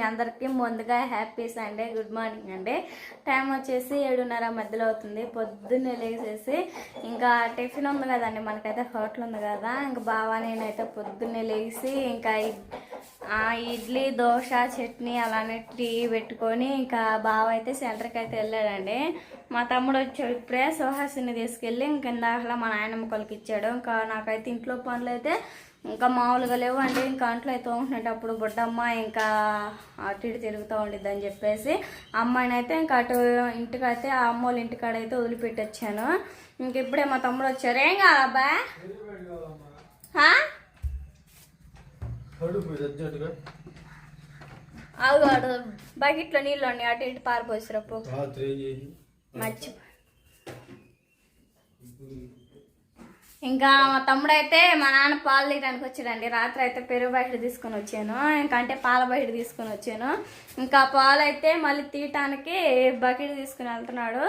మీ అందరికీ ముందుగా happy Sunday good morning అండి. టైం వచ్చేసి ఏడున్నర మధ్యలో అవుతుంది. పొద్దున్నే లేచేసి ఇంకా టిఫిన్ ఉంది కదండి మనకైతే హోటల్ ఉంది కదా. ఇంకా బావా నేనైతే పొద్దున్నే లేచి ఇంకా ఇడ్లీ దోశ చట్నీ అలానే టీ పెట్టుకొని ఇంకా బావ అయితే సెంటర్కి అయితే వెళ్ళాడండి. మా తమ్ముడు వచ్చాడు ఇప్పుడే సుహాసిని తీసుకెళ్ళి ఇంక ఇందాకలా మా నాయనమ్మ కొలికి ఇచ్చాడు ఇంకా నాకైతే ఇంట్లో పనులు అయితే ఇంకా మామూలుగా లేవు. అంటే ఇంకా అంట్లో అయితే ఉంటున్నప్పుడు బుడ్డమ్మ ఇంకా అటు ఇటు తిరుగుతూ ఉండిద్ది అని చెప్పేసి అమ్మాయిని అయితే ఇంకా అటు ఇంటికి అయితే ఆ అమ్మోళ్ళ ఇంటికాడ అయితే వదిలిపెట్టి వచ్చాను ఇంక ఇప్పుడే మా తమ్ముడు వచ్చారు ఏం కావాలబ్బా అర్జెంటుగా అవి బకెట్లో నీళ్ళు ఉన్నాయి. అటు ఇటు పారిపోసిరప్పు రాత్రి మర్చి ఇంకా మా తమ్ముడు అయితే మా నాన్న పాలు తీయడానికి వచ్చాడండి. రాత్రి అయితే పెరుగు బయట తీసుకొని వచ్చాను. ఇంకా అంటే పాల బయట తీసుకొని వచ్చాను. ఇంకా పాలు అయితే మళ్ళీ తీయటానికి బకెట్ తీసుకుని వెళ్తున్నాడు.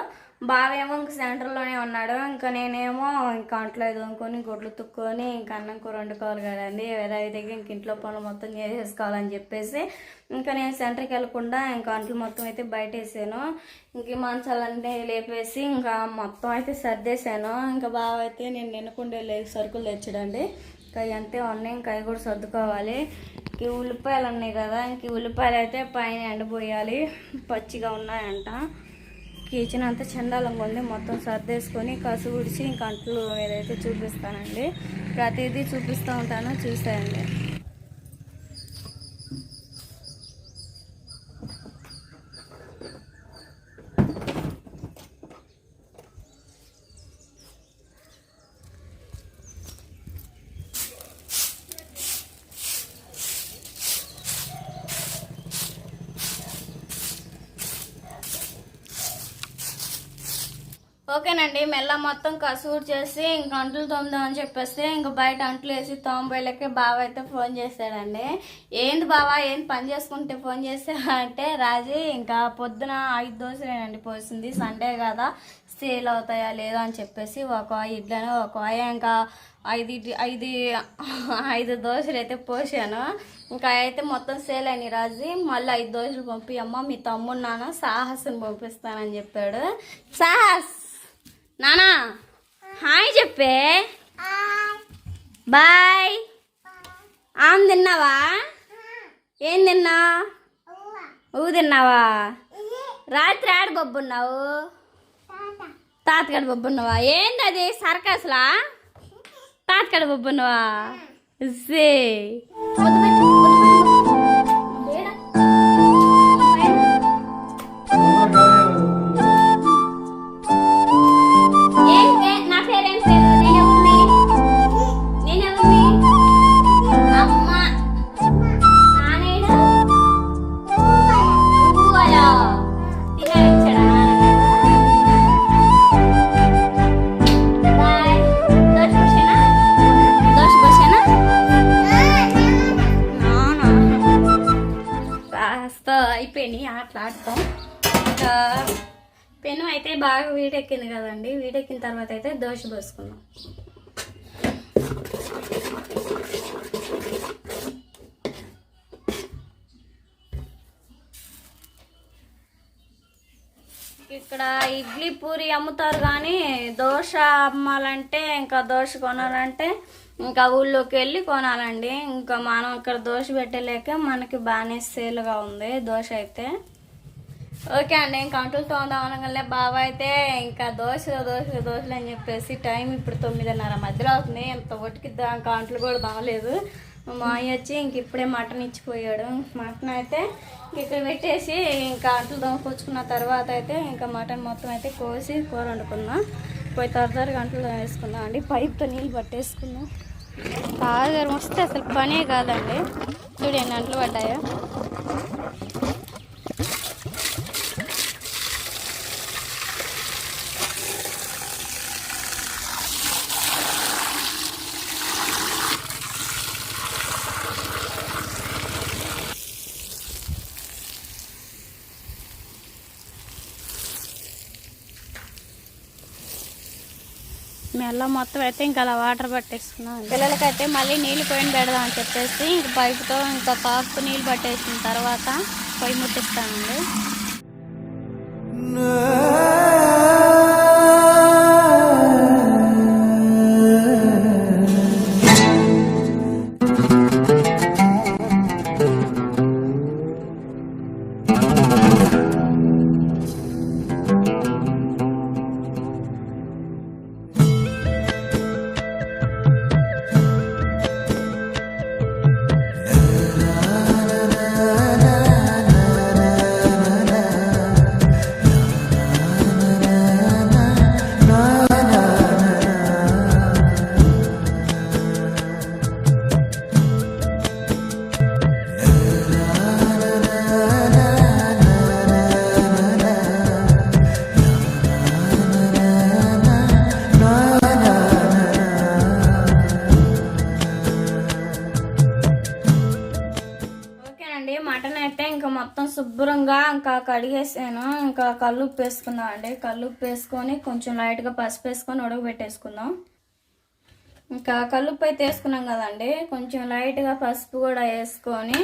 బావేమో ఇంక సెంటర్లోనే ఉన్నాడు. ఇంకా నేనేమో ఇంకా అంట్లో దొంకొని గుడ్లు తుక్కొని ఇంకా అన్నం కూర వండుకోవాలి కదండి. ఏదైతే ఇంక ఇంట్లో పనులు మొత్తం చేసేసుకోవాలని చెప్పేసి ఇంకా నేను సెంటర్కి వెళ్ళకుండా ఇంకా అంట్లు మొత్తం అయితే బయట వేసాను ఇంక మంచాలంటే లేపేసి ఇంకా మొత్తం అయితే సర్దేశాను. ఇంకా బావ అయితే నేను నిన్నకుండా లే సరుకులు తెచ్చడండి. ఇంకా ఇవి అంతే ఉన్నాయి. ఇంకా అవి కూడా సర్దుకోవాలి. ఇంక ఈ ఉల్లిపాయలు ఉన్నాయి కదా ఇంక ఉల్లిపాయలు అయితే పైన ఎండబోయాలి. పచ్చిగా ఉన్నాయంట. కిచెన్ అంతా చండాలంగా ఉంది. మొత్తం సర్దేసుకొని కసు ఉడిచి ఇంక అంట్లు ఏదైతే చూపిస్తానండి ప్రతిదీ చూపిస్తూ ఉంటానో. చూసేయండి. ఓకేనండి మెల్ల మొత్తం కసూరు చేసి ఇంక అంట్లు తోముదామని చెప్పేస్తే ఇంక బయట అంట్లు వేసి తోమబోయలకి బావ అయితే ఫోన్ చేశాడండి ఏంది బావా ఏంది పని చేసుకుంటే ఫోన్ అంటే రాజీ ఇంకా పొద్దున ఐదు దోశలేనండి పోసింది. సండే కదా సేల్ అవుతాయా లేదా అని చెప్పేసి ఒక ఇడ్లను ఒక ఇంకా ఐదు ఐదు ఐదు దోశలు అయితే పోసాను. ఇంకా అయితే మొత్తం సేల్ అయినాయి రాజీ. మళ్ళీ ఐదు దోశలు పంపి అమ్మ మీ తమ్ముడు నాన్న సాహస్ని పంపిస్తానని చెప్పాడు. సాహస్! నానా హాయ్ చెప్పే. బాయ్. ఆమె తిన్నావా? ఏం తిన్నా ఊ తిన్నావా? రాత్రి ఆడ బొబ్బున్నావు? తాతకాడ బొబ్బున్నావా? ఏంది అది? సర్కస్లా? తాతగాడు బొబ్బున్నావా? సే. తర్వాత అయితే దోశ పోసుకున్నాం ఇక్కడ ఇడ్లీ పూరి అమ్ముతారు కానీ దోశ అమ్మాలంటే ఇంకా దోశ కొనాలంటే ఇంకా ఊళ్ళోకి వెళ్ళి కొనాలండి. ఇంకా మనం ఇక్కడ దోశ పెట్టలేక మనకి బాగానే సేల్గా ఉంది దోశ అయితే. ఓకే అండి ఇంకా అంటులు తోందాం అనగానే బాబా అయితే ఇంకా దోశలు దోశలు దోశలు అని చెప్పేసి టైం ఇప్పుడు తొమ్మిదిన్నర మధ్యలో అవుతుంది. ఎంత ఒటికి ఇంకా అంట్లు కూడా దావలేదు మా అయ్య వచ్చి ఇంక ఇప్పుడే మటన్ ఇచ్చిపోయాడు. మటన్ అయితే ఇక్కడ పెట్టేసి ఇంకా అంట్లు దొంగకొచ్చుకున్న తర్వాత అయితే ఇంకా మటన్ మొత్తం అయితే కోసి కూర వండుకుందాం పోయి తరతరగా త్వరగా అంట్లు వేసుకుందాం అండి. పైప్తో నీళ్ళు పట్టేసుకుందాం బాగా వస్తే అసలు పనే కాదండి. చూడండి అంట్లు పడ్డాయో? మెల్ల మొత్తం అయితే ఇంకా అలా వాటర్ పట్టేసుకున్నాం పిల్లలకైతే మళ్ళీ నీళ్ళు పోయిన పెడదాం అని చెప్పేసి ఇంక పైపుతో ఇంకా కాపు నీళ్ళు పట్టేసిన తర్వాత పొయ్యి ముట్టిస్తానండి. శుభ్రంగా ఇంకా కడిగేసాను. ఇంకా కల్లుప్పు వేసుకుందాం అండి. కల్లుప్పు వేసుకొని కొంచెం లైట్గా పసుపు వేసుకొని ఉడకబెట్టేసుకుందాం. ఇంకా కల్లుప్పు అయితే వేసుకున్నాం కదండి. కొంచెం లైట్గా పసుపు కూడా వేసుకొని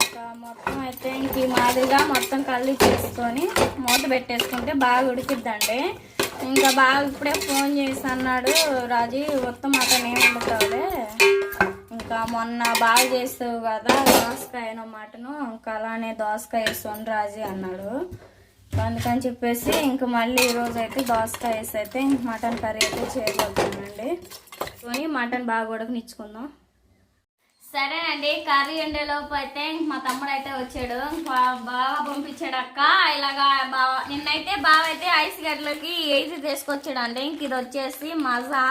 ఇంకా మొత్తం అయితే ఇంక ఈ మాదిరిగా మొత్తం కళ్ళు చేసుకొని మూత పెట్టేసుకుంటే బాగా ఉడికిద్దండి. ఇంకా బాగా ఇప్పుడే ఫోన్ చేసి అన్నాడు రాజీ మొత్తం అతను ఏమి వండుతావులే? ఇంకా మొన్న బాగా చేస్తావు కదా దోసకాయ మటను ఇంకా అలానే దోసకాయ వేసుకొని రాజీ అన్నాడు. అందుకని చెప్పేసి ఇంక మళ్ళీ ఈరోజు అయితే దోసకాయ వేసి అయితే ఇంక మటన్ కర్రీ అయితే చేయబోతున్నానండి. కొని మటన్ బాగా ఉడకనిచ్చుకుందాం. సరేనండి కర్రీ వండేలోపు అయితే ఇంక మా తమ్ముడు అయితే వచ్చాడు. బాగా పంపించాడు అక్క. ఇలాగా బాగా నిన్నైతే బావ అయితే ఐస్ గడ్డలకి ఏసి తీసుకొచ్చాడు అండి ఇంక ఇది వచ్చేసి మజా.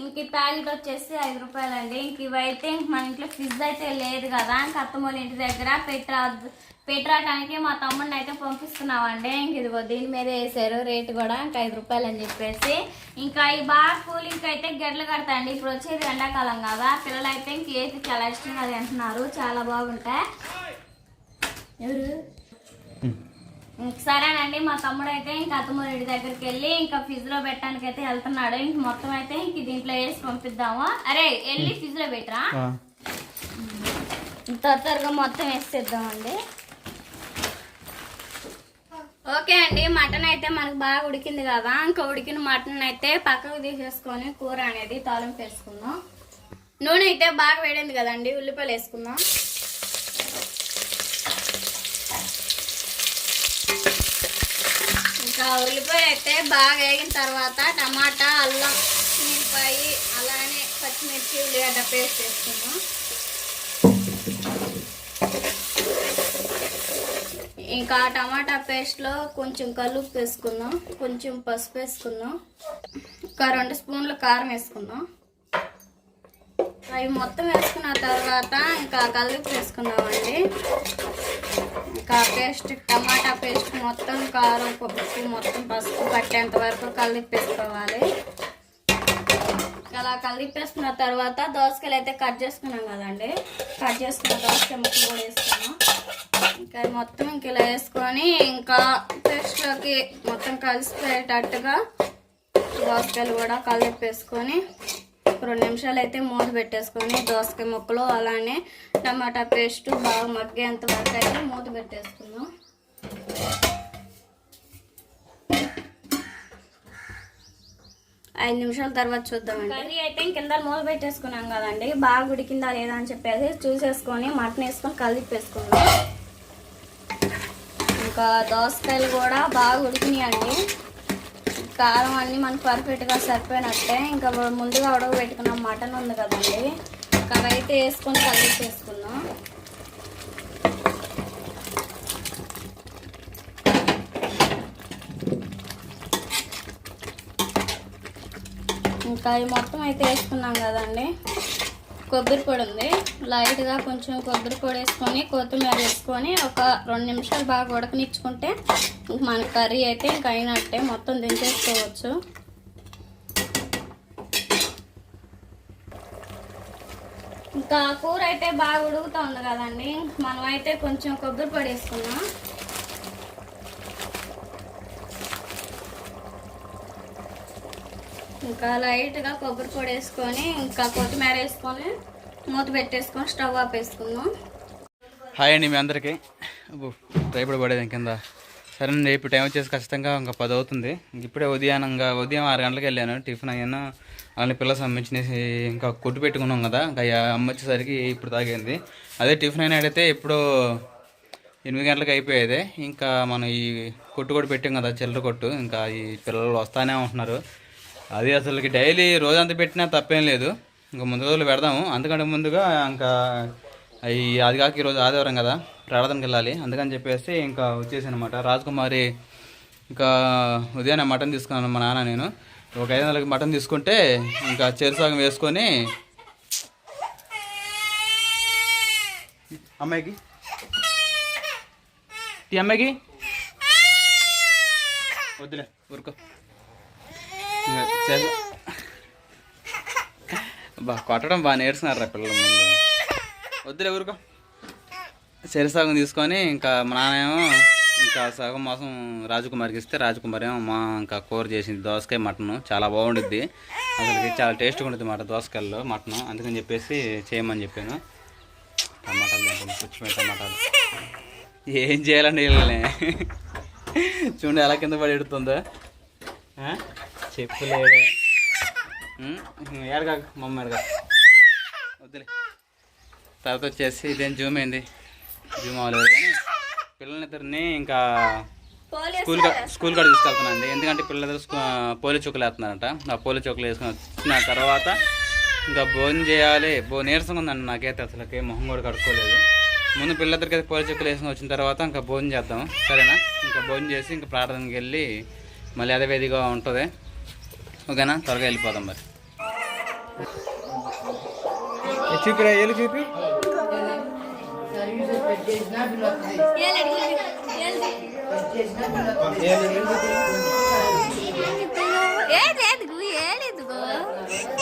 ఇంక ఈ ప్యాకెట్ వచ్చేసి ఐదు రూపాయలండి. ఇంక ఇవైతే ఇంక మన ఇంట్లో ఫ్రిడ్జ్ అయితే లేదు కదా. ఇంక అత్తమ్మోళ్ళ ఇంటి దగ్గర పెట్రా పెట్టరాటానికి మా తమ్ముడిని అయితే పంపిస్తున్నామండి. ఇంక ఇదిగో దీని మీద వేసారు. రేటు కూడా ఇంకా ఐదు రూపాయలు అని చెప్పేసి. ఇంకా ఈ బాగా కూలింగ్ అయితే గడ్డలు కడతాయండి. ఇప్పుడు వచ్చేది ఎండాకాలం కదా. పిల్లలు అయితే ఇంక ఏది చాలా ఇష్టంగా తింటున్నారు. చాలా బాగుంటాయి. ఎవరు? సరేనండి మా తమ్ముడు అయితే ఇంక అత్తమ్మడి దగ్గరికి వెళ్ళి ఇంకా ఫ్రిడ్జ్లో పెట్టడానికి అయితే వెళ్తున్నాడు. ఇంక మొత్తం అయితే ఇంక దీంట్లో వేసి పంపిద్దాము. అరే వెళ్ళి ఫ్రిడ్జ్లో పెట్టరా? త్వర త్వరగా మొత్తం వేసేద్దామండి. ఓకే అండి మటన్ అయితే మనకు బాగా ఉడికింది కదా ఇంకా ఉడికిన మటన్ అయితే పక్కకు తీసేసుకొని కూర అనేది తాలింపు వేసుకుందాం. నూనె అయితే బాగా వేడింది కదండి ఉల్లిపాయలు వేసుకుందాం ఇంకా ఉల్లిపాయ అయితే బాగా వేగిన తర్వాత టమాటా అల్లం ఉల్లిపాయ అలానే పచ్చిమిర్చి ఉల్లిగడ్డ పేస్ట్ వేసుకున్నాం ఇంకా టమాటా పేస్ట్లో కొంచెం కలుపు వేసుకుందాం. కొంచెం పసుపు వేసుకుందాం. ఒక రెండు స్పూన్లు కారం వేసుకుందాం. అవి మొత్తం వేసుకున్న తర్వాత ఇంకా కలుపు వేసుకుందామండి. ఇంకా పేస్ట్ టమాటా పేస్ట్ మొత్తం కారం పప్పు మొత్తం పసుపు పట్టేంత వరకు కలిపి వేసుకోవాలి అలా కలిపేసుకున్న తర్వాత దోసకాయలు అయితే కట్ చేసుకున్నాం కదండి. కట్ చేసుకున్న దోసకాయ ముక్కలు కూడా వేసుకున్నాం. ఇంకా మొత్తం ఇంక ఇలా వేసుకొని ఇంకా పేస్ట్లోకి మొత్తం కలిసిపోయేటట్టుగా దోసకాయలు కూడా కలిపేసుకొని రెండు నిమిషాలు అయితే మూత పెట్టేసుకొని దోసకాయ ముక్కలు అలానే టమాటా పేస్ట్ బాగా మగ్గేంత వరకు అయితే మూత పెట్టేసుకుందాం. ఐదు నిమిషాల తర్వాత చూద్దామండి. కర్రీ అయితే కింద మూత పెట్టేసుకున్నాం కదండి. బాగా ఉడికిందా లేదా అని చెప్పేసి చూసేసుకొని మటన్ వేసుకొని కలిపేసుకున్నాం ఇంకా దోసకాయలు కూడా బాగా ఉడికినాయండి. కారం అన్నీ మనకు పర్ఫెక్ట్గా సరిపోయినట్టే. ఇంకా ముందుగా ఉడక పెట్టుకున్న మటన్ ఉంది కదండి. ఇంకా అయితే వేసుకొని కలిపేసుకుందాం ఇంకా ఈ మొత్తం అయితే వేసుకున్నాం కదండి. కొబ్బరి పొడి ఉంది. లైట్గా కొంచెం కొబ్బరి పొడి వేసుకొని కొత్తిమీర వేసుకొని ఒక రెండు నిమిషాలు బాగా ఉడకనిచ్చుకుంటే మన కర్రీ అయితే ఇంక అయినట్టే మొత్తం దించేసుకోవచ్చు. ఇంకా కూర అయితే బాగా ఉడుకుతూ ఉంది కదండి. మనం అయితే కొంచెం కొబ్బరి పొడి వేసుకున్నాం. ఇంకా లైట్గా కొబ్బరి పొడి వేసుకొని ఇంకా కొత్తిమీర వేసుకొని మూత పెట్టేసుకొని స్టవ్ ఆపేసుకుందాం హాయ్ అండి మీ అందరికీ. అబ్బో, రేపటి పడేది కింద సరేనండి ఇప్పుడు టైం వచ్చేసి ఖచ్చితంగా ఇంకా పది అవుతుంది. ఇప్పుడే ఉదయానంగా ఉదయం ఆరు గంటలకు వెళ్ళాను. టిఫిన్ అయ్యాను అలానే పిల్లలు సంబంధించినవి ఇంకా కొట్టు పెట్టుకున్నాం కదా. ఇంకా అమ్మ వచ్చేసరికి ఇప్పుడు తాగింది. అదే టిఫిన్ అయినా అడిగితే ఇప్పుడు ఎనిమిది గంటలకు అయిపోయేది. ఇంకా మనం ఈ కొట్టు కూడా పెట్టాం కదా చిల్లర కొట్టు. ఇంకా ఈ పిల్లలు వస్తానే ఉంటున్నారు. అది అసలుకి డైలీ రోజంతా పెట్టినా తప్పేం లేదు. ఇంకా ముందు రోజులు పెడదాము. అందుకంటే ముందుగా ఇంకా ఈ అది కాక ఈరోజు ఆదివారం కదా ప్రార్థనకి వెళ్ళాలి. అందుకని చెప్పేసి ఇంకా వచ్చేసానమాట రాజకుమారి ఇంకా ఉదయాన్నే మటన్ తీసుకున్నాను మా నాన్న నేను. ఒక ఐదు వందలకి మటన్ తీసుకుంటే ఇంకా చెరుసాగం వేసుకొని అమ్మాయికి. ఈ అమ్మాయికి. వద్దులే ఊరుకో. బా కొట్టడం బాగా నేర్చుకున్నారా పిల్లల ముందు. వద్దులే ఊరుకో. సరి సగం తీసుకొని ఇంకా మా నాన్నేమో ఇంకా సగం మాసం రాజకుమారికి ఇస్తే రాజకుమారి ఏమో మా ఇంకా కూర చేసింది దోసకాయ మటన్. చాలా బాగుండుద్ది. అసలు చాలా టేస్ట్గా ఉంటుంది మాట దోసకాయల్లో మటన్. అందుకని చెప్పేసి చేయమని చెప్పాను. టమాటాలు తింటాను పుచ్చిపోయిన టమాటాలు. ఏం చేయాలండి వీళ్ళని? చూడండి ఎలా కింద పడి ఎడుతుందో. చెప్పు లేదు ఏడగా మమ్మ ఏడగా వద్దులే. తర్వాత వచ్చేసి ఇదేం జూమ్ అయింది జూమ్ అవ్వలేదు కానీ పిల్లలిద్దరిని ఇంకా స్కూల్ స్కూల్ కాడ తీసుకెళ్తున్నానండి. ఎందుకంటే పిల్లలు పోలియో చుక్కలు వేస్తున్నారంట. ఆ పోలియో చుక్కలు వేసుకొని వచ్చిన తర్వాత ఇంకా భోజనం చేయాలి. బో నీరసంగా ఉందండి నాకైతే అసలుకి. మొహం కూడా కడుక్కోలేదు. ముందు పిల్లలిద్దరికి అయితే పోలియో చుక్కలు వేసుకొని వచ్చిన తర్వాత ఇంకా భోజనం చేద్దాం. సరేనా? ఇంకా భోజనం చేసి ఇంకా ప్రార్థనకి వెళ్ళి మళ్ళీ అదే వేదిగా ఉంటుంది. ఓకేనా? త్వరగా వెళ్ళిపోదాం మరి. చూపిరా ఏళ్ళు చూపి.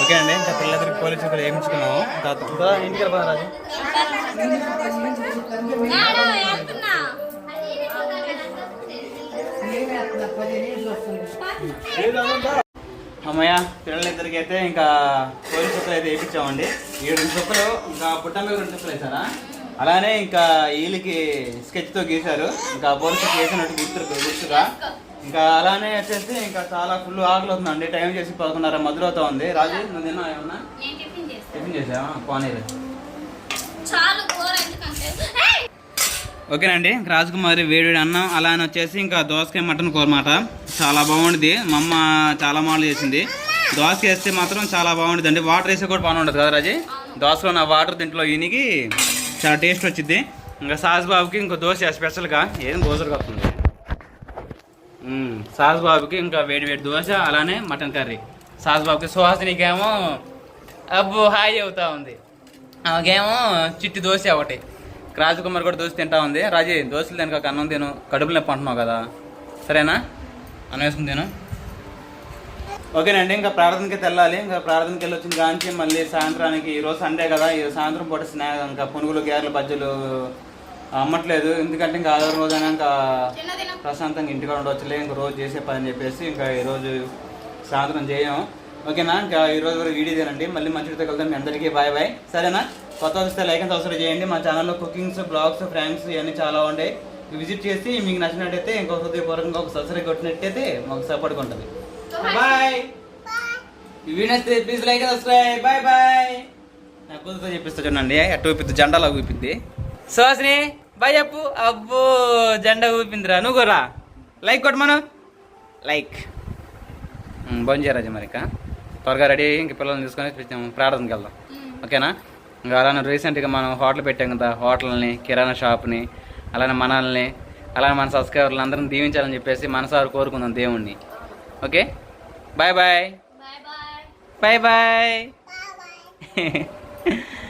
ఓకే అండి ఇంకా పిల్లలకి పోలీసు చుక్కలు వేయించుకున్నాము తర్వాత ఇంటికి వెళ్ళిపోదాం రాజు. అమ్మయ్య పిల్లలిద్దరికి అయితే ఇంకా పోలీసు చుక్కలు అయితే వేయించామండి ఈ రెండు చుక్కలు ఇంకా పుట్టమ్మ రెండు చుక్కలు వేసారా అలానే ఇంకా వీళ్ళకి స్కెచ్తో గీశారు. ఇంకా పోలీసు వేసినట్టు గుర్తు గుర్తుగా. ఇంకా అలానే వచ్చేసి ఇంకా చాలా ఫుల్ ఆకలి అవుతుందండి టైం చేసి పదకొండున్నర మధ్యలో అవుతా ఉంది రాజు నువ్వు తిన్నా ఏమన్నా? నేను టిఫిన్ చేసావా? పోనీరు! ఓకేనండి రాజకుమారి వేడి అన్నం అలా అని వచ్చేసి ఇంకా దోసకాయ మటన్ కూర మాట. చాలా బాగుంటుంది మా అమ్మ చాలా మాటలు చేసింది. దోశ వేస్తే మాత్రం చాలా బాగుంటుంది అండి వాటర్ వేస్తే కూడా బాగుంటుంది కదా రాజీ? దోశలో నా వాటర్ దీంట్లో ఇనిగి చాలా టేస్ట్ వచ్చింది ఇంకా సాస్ బాబుకి ఇంకో దోశ స్పెషల్గా ఏం దోశలు వస్తుంది మ్మ్. సాస్ బాబుకి ఇంకా వేడి వేడి దోశ అలానే మటన్ కర్రీ. సాస్ బాబుకి సుహాసినికేమో అబ్బో హాయ్ అవుతా ఉంది. ఆమెకేమో చిట్టి దోశ ఒకటి. రాజకుమార్ కూడా దోశ తింటా ఉంది. రాజీ దోశలు తినక అన్నం తిను కడుపులో నొప్పి అంటున్నావు కదా. సరేనా? అన్నం వేసుకుని ఓకేనండి ఇంకా ప్రార్థనకి వెళ్ళాలి ఇంకా ప్రార్థనకి వెళ్ళి వచ్చిన కాంచి మళ్ళీ సాయంత్రానికి ఈరోజు సండే కదా ఈ సాయంత్రం పూట స్నా ఇంకా పునుగులు గేర్లు బజ్జీలు అమ్మట్లేదు. ఎందుకంటే ఇంకా ఆదివారం రోజైనా ఇంకా ప్రశాంతంగా ఇంటికాడ ఉండవచ్చులే ఇంకా రోజు చేసే పని అని చెప్పేసి ఇంకా ఈరోజు సాయంత్రం చేయము ఓకేనా? ఇంకా ఈరోజు వరకు వీడియో తినండి మళ్ళీ మంచిగా కలుద్దాం. మీ అందరికీ బాయ్ బాయ్. సరేనా? కొత్త వస్తే లైక్ అండ్ సబ్స్క్రైబ్ చేయండి. మా ఛానల్లో కుకింగ్స్ బ్లాగ్స్ ఫ్రాంక్స్ ఇవన్నీ చాలా ఉంటాయి. విజిట్ చేసి మీకు నచ్చినట్టయితే ఇంకో హృదయపూర్వకంగా ఒక సబ్స్క్రైబ్ కొట్టినట్టయితే మాకు సపోర్ట్గా ఉంటుంది. బాయ్ నచ్చితే please like subscribe bye bye నా కూతురుతో చెప్పిస్తా చూడండి. అటు ఊపిద్ది జెండాలో ఊపిద్ది. సుహాసిని బాయ్ చెప్పు. అబ్బో జెండా ఊపిందిరా. నువ్వు కూడా లైక్ కొట్టమను. లైక్ భోజనం చేయరాజు మరి ఇక త్వరగా రెడీ ఇంక పిల్లల్ని తీసుకొని ప్రార్థనకి వెళ్దాం. ఓకేనా? ఇంకా అలానే రీసెంట్గా మనం హోటల్ పెట్టాం కదా హోటల్ని కిరాణా షాప్ని అలానే మనల్ని అలానే మన సబ్స్క్రైబర్లు అందరిని దీవించాలని చెప్పేసి మనసారు కోరుకుందాం దేవుణ్ణి. Okay? Bye bye. Bye bye. Bye bye